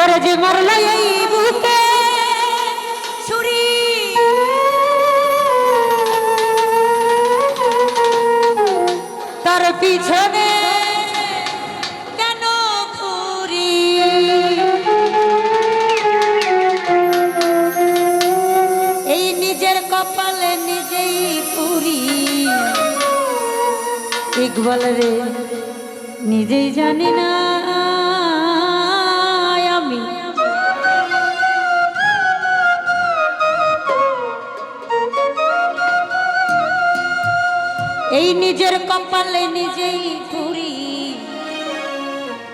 ওরা যে মরলাই বুকে। ছুরি। তার পিছনে কেন এই নিজের কপালে নিজেই রে নিজেই জানি না এই নিজের কপালে নিজেই পুরি।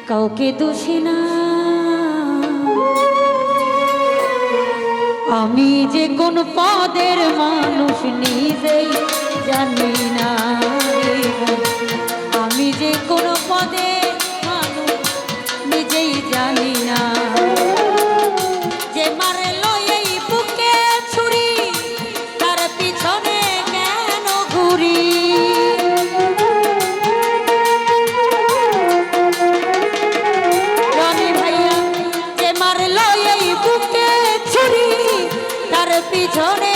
কাউকে দোষী না। আমি যে কোন পদের মানুষ নিজেই জানি না। পিছনে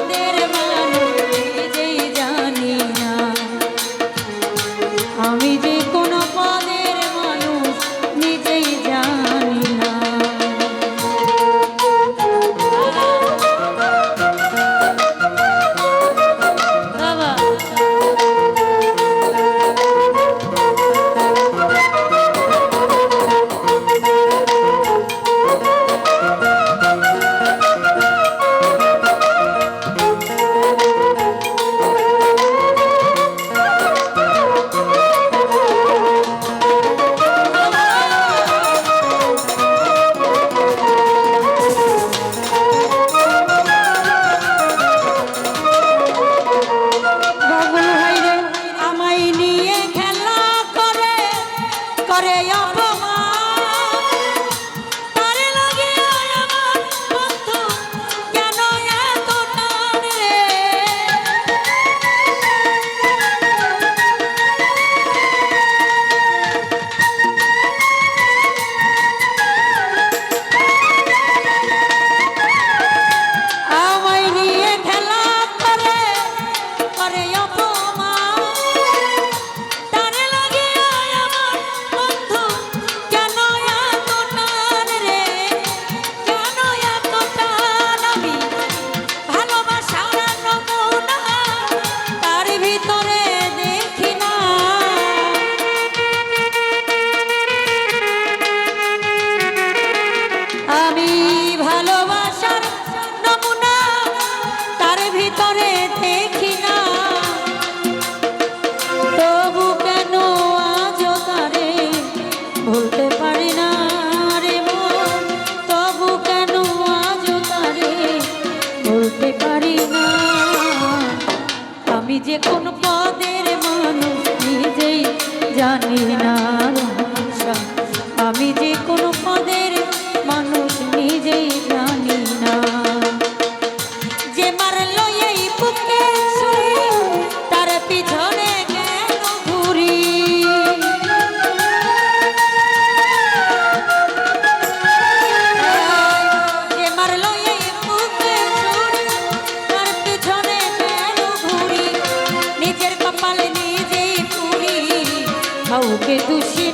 সে দোষী